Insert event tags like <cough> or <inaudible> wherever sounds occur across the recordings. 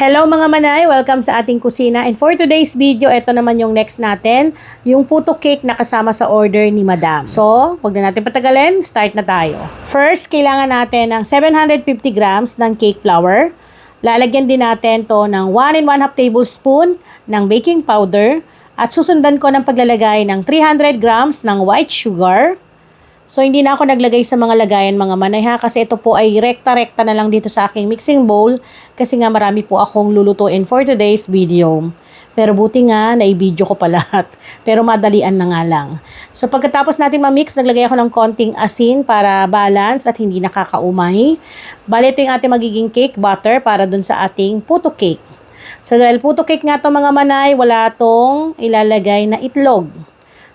Hello mga manay, welcome sa ating kusina. And for today's video, ito naman yung next natin, yung puto cake na kasama sa order ni Madam. So, wag na natin patagalin, start na tayo. First, kailangan natin ng 750 grams ng cake flour. Lalagyan din natin to ng 1 and 1 half tablespoon ng baking powder. At susundan ko ng paglalagay ng 300 grams ng white sugar. So, hindi na ako naglagay sa mga lagayan mga manay ha kasi ito po ay rekta-rekta na lang dito sa aking mixing bowl kasi nga marami po akong lulutuin for today's video. Pero buti nga, na-video ko pa lahat. <laughs> Pero madalian na nga lang. So pagkatapos natin ma-mix, naglagay ako ng konting asin para balance at hindi nakakaumay. Bali, ito yung ating magiging cake butter para dun sa ating puto cake. So dahil puto cake nga to mga manay, wala tong ilalagay na itlog.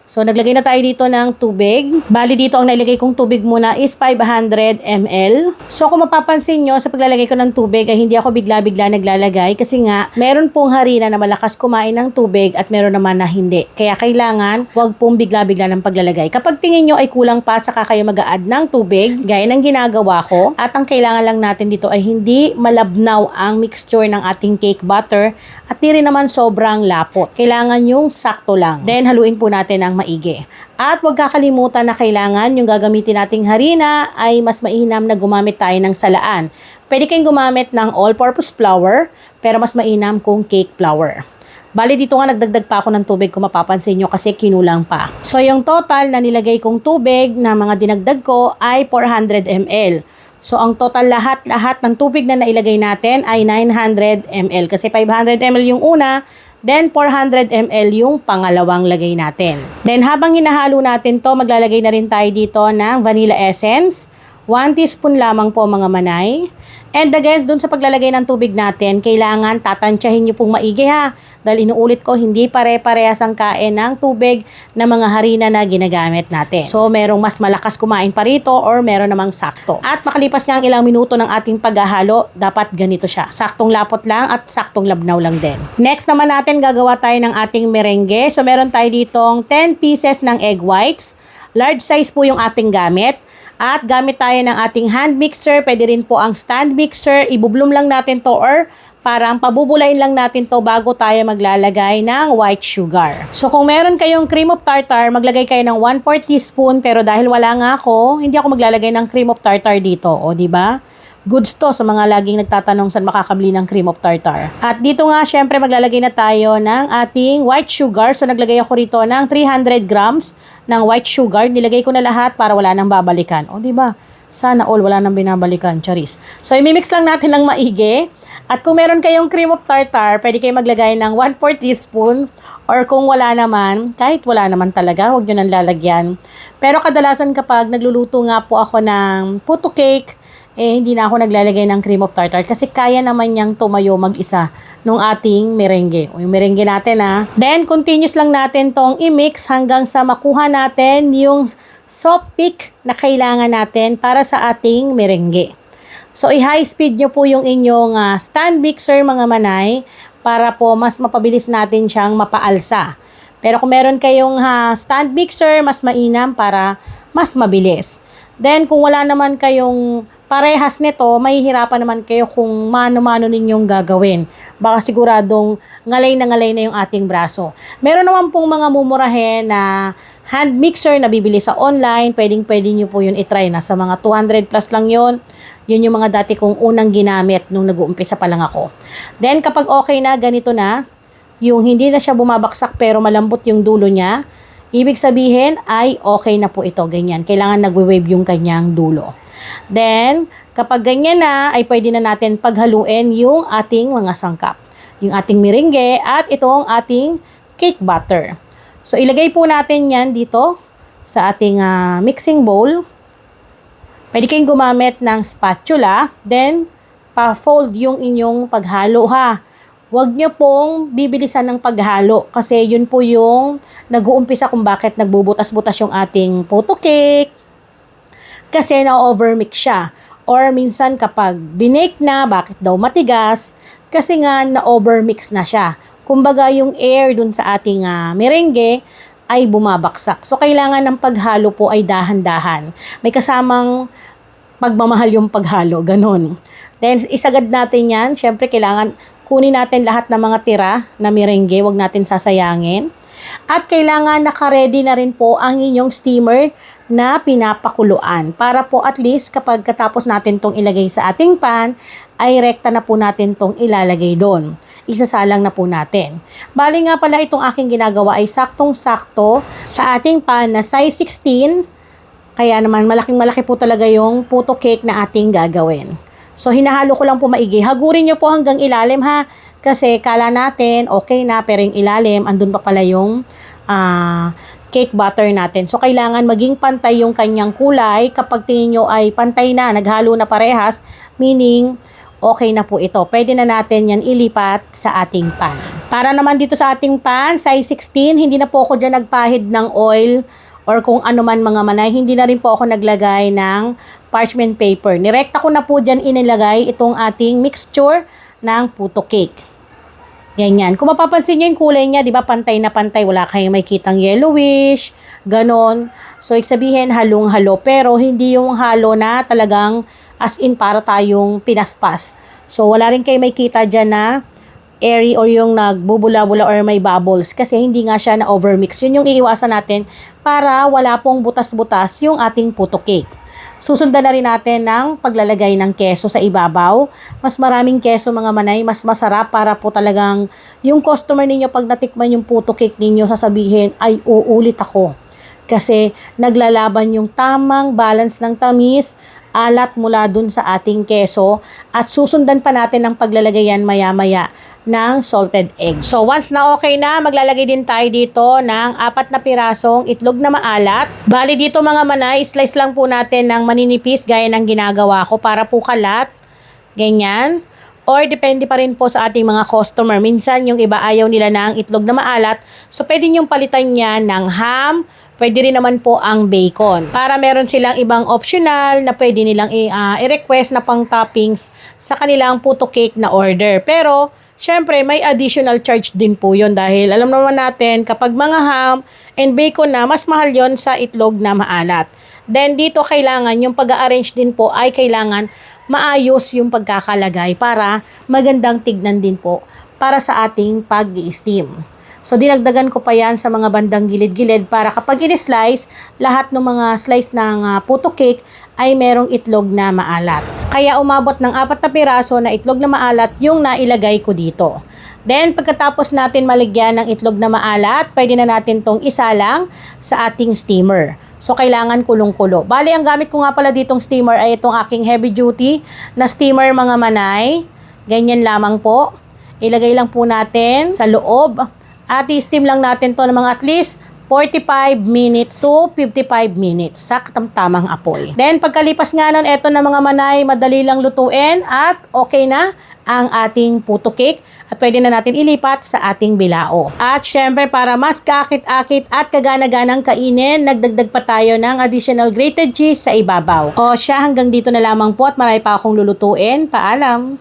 So, naglagay na tayo dito ng tubig. Bali dito, ang nailagay kong tubig muna is 500 ml. So, kung mapapansin nyo, sa paglalagay ko ng tubig ay hindi ako bigla-bigla naglalagay kasi nga, meron pong harina na malakas kumain ng tubig at meron naman na hindi. Kaya kailangan, wag pong bigla-bigla ng paglalagay. Kapag tingin nyo ay kulang pa, saka kayo mag-add ng tubig, gaya ng ginagawa ko. At ang kailangan lang natin dito ay hindi malabnaw ang mixture ng ating cake butter at di rin naman sobrang lapot. Kailangan yung sakto lang. Then, haluin po natin ang maigi. At huwag kakalimutan na kailangan yung gagamitin nating harina ay mas mainam na gumamit tayo ng salaan. Pwede kayong gumamit ng all-purpose flour, pero mas mainam kung cake flour. Bali dito nga nagdagdag pa ako ng tubig kung mapapansin nyo kasi kinulang pa. So yung total na nilagay kong tubig na mga dinagdag ko ay 400 ml. So ang total lahat-lahat ng tubig na nailagay natin ay 900 ml kasi 500 ml yung una, then 400 ml yung pangalawang lagay natin. Then habang hinahalo natin to, maglalagay na rin tayo dito ng vanilla essence. 1 teaspoon lamang po mga manay. And again, dun sa paglalagay ng tubig natin, kailangan tatansyahin nyo pong maigi ha. Dahil inuulit ko, hindi pare-parehas ang kain ng tubig na mga harina na ginagamit natin. So, merong mas malakas kumain pa rito or meron namang sakto. At makalipas nga ang ilang minuto ng ating paghahalo, dapat ganito siya. Saktong lapot lang at saktong labnaw lang din. Next naman natin, gagawa tayo ng ating merengue. So, meron tayo ditong 10 pieces ng egg whites. Large size po yung ating gamit. At gamit tayo ng ating hand mixer, pwede rin po ang stand mixer. Ibublom lang natin to or parang pabubulayin lang natin to bago tayo maglalagay ng white sugar. So kung meron kayong cream of tartar, maglagay kayo ng 1 4 teaspoon pero dahil wala nga ako, hindi ako maglalagay ng cream of tartar dito, o di ba? Goods to sa mga laging nagtatanong saan makakabili ng cream of tartar. At dito nga, syempre maglalagay na tayo ng ating white sugar. So naglagay ako rito ng 300 grams ng white sugar. Nilagay ko na lahat para wala nang babalikan. O di ba? Sana all wala nang binabalikan, charis. So imimix lang natin ng maigi. At kung meron kayong cream of tartar, pwede kayo maglagay ng 1 4 teaspoon or kung wala naman, kahit wala naman talaga, huwag nyo nang lalagyan. Pero kadalasan kapag nagluluto nga po ako ng puto cake, eh hindi na ako naglalagay ng cream of tartar kasi kaya naman niyang tumayo mag-isa nung ating merengue. O yung merengue natin ha. Then, continuous lang natin tong i-mix hanggang sa makuha natin yung soft peak na kailangan natin para sa ating merengue. So, i-high speed nyo po yung inyong uh, stand mixer mga manay para po mas mapabilis natin siyang mapaalsa. Pero kung meron kayong uh, stand mixer, mas mainam para mas mabilis. Then, kung wala naman kayong parehas nito, mahihirapan naman kayo kung mano-mano ninyong gagawin. Baka siguradong ngalay na ngalay na yung ating braso. Meron naman pong mga mumurahin na hand mixer na bibili sa online. Pwedeng pwede nyo po yun itry. Nasa mga 200 plus lang yun. Yun yung mga dati kong unang ginamit nung nag-uumpisa pa lang ako. Then kapag okay na, ganito na, yung hindi na siya bumabaksak pero malambot yung dulo niya, ibig sabihin ay okay na po ito, ganyan. Kailangan nagwe-wave yung kanyang dulo. Then, kapag ganyan na, ay pwede na natin paghaluin yung ating mga sangkap. Yung ating merengue at itong ating cake butter. So, ilagay po natin yan dito sa ating uh, mixing bowl. Pwede kayong gumamit ng spatula. Then, pa-fold yung inyong paghalo ha. Huwag nyo pong bibilisan ng paghalo kasi yun po yung nag-uumpisa kung bakit nagbubutas-butas yung ating photo cake, kasi na-overmix siya. Or minsan kapag binake na, bakit daw matigas? Kasi nga na-overmix na siya. Kumbaga yung air dun sa ating uh, merengue ay bumabaksak. So kailangan ng paghalo po ay dahan-dahan. May kasamang pagmamahal yung paghalo, ganun. Then isagad natin yan, syempre kailangan kunin natin lahat ng mga tira na merengue, wag natin sasayangin. At kailangan naka-ready na rin po ang inyong steamer na pinapakuluan para po at least kapag katapos natin tong ilagay sa ating pan, ay rekta na po natin tong ilalagay doon. Isasalang na po natin. Bali nga pala itong aking ginagawa ay saktong-sakto sa ating pan na size 16 kaya naman malaking malaki po talaga yung puto cake na ating gagawin. So hinahalo ko lang po maigi. Hagurin nyo po hanggang ilalim ha. Kasi kala natin okay na pero yung ilalim andun pa pala yung ah, cake butter natin. So kailangan maging pantay yung kanyang kulay. Kapag tingin nyo ay pantay na, naghalo na parehas, meaning okay na po ito. Pwede na natin yan ilipat sa ating pan. Para naman dito sa ating pan, size 16, hindi na po ako dyan nagpahid ng oil or kung ano man mga manay, hindi na rin po ako naglagay ng parchment paper. Nirekta ko na po dyan inilagay itong ating mixture ng puto cake. Ganyan. Kung mapapansin nyo yung kulay niya, di ba pantay na pantay, wala kayong may kitang yellowish, ganon. So, ibig halong-halo. Pero, hindi yung halo na talagang as in para tayong pinaspas. So, wala rin kayo may kita dyan na airy or yung nagbubula-bula or may bubbles kasi hindi nga siya na overmix. Yun yung iiwasan natin para wala pong butas-butas yung ating puto cake. Susundan na rin natin ng paglalagay ng keso sa ibabaw. Mas maraming keso mga manay, mas masarap para po talagang yung customer ninyo pag natikman yung puto cake ninyo sasabihin ay uulit ako. Kasi naglalaban yung tamang balance ng tamis, alat mula dun sa ating keso at susundan pa natin ng paglalagay yan maya-maya ng salted egg. So once na okay na, maglalagay din tayo dito ng apat na pirasong itlog na maalat. Bali dito mga manay, slice lang po natin ng maninipis gaya ng ginagawa ko para po kalat. Ganyan. Or depende pa rin po sa ating mga customer. Minsan yung iba ayaw nila ng itlog na maalat. So pwede niyong palitan niya ng ham, Pwede rin naman po ang bacon. Para meron silang ibang optional na pwede nilang ah, i-request na pang toppings sa kanilang puto cake na order. Pero, syempre, may additional charge din po yun dahil alam naman natin kapag mga ham and bacon na, mas mahal yon sa itlog na maalat. Then, dito kailangan, yung pag-arrange din po ay kailangan maayos yung pagkakalagay para magandang tignan din po para sa ating pag-i-steam. So, dinagdagan ko pa yan sa mga bandang gilid-gilid para kapag in-slice, lahat ng mga slice ng ah, puto cake ay merong itlog na maalat. Kaya umabot ng apat na piraso na itlog na maalat yung nailagay ko dito. Then, pagkatapos natin maligyan ng itlog na maalat, pwede na natin tong isalang sa ating steamer. So, kailangan kulong-kulo. Bali, ang gamit ko nga pala ditong steamer ay itong aking heavy duty na steamer mga manay. Ganyan lamang po. Ilagay lang po natin sa loob. At i-steam lang natin to ng mga at least 45 minutes to 55 minutes sa katamtamang apoy. Then pagkalipas nga nun, eto na mga manay, madali lang lutuin at okay na ang ating puto cake at pwede na natin ilipat sa ating bilao. At syempre para mas kakit-akit at kagana-ganang kainin, nagdagdag pa tayo ng additional grated cheese sa ibabaw. O siya hanggang dito na lamang po at marami pa akong lulutuin. Paalam!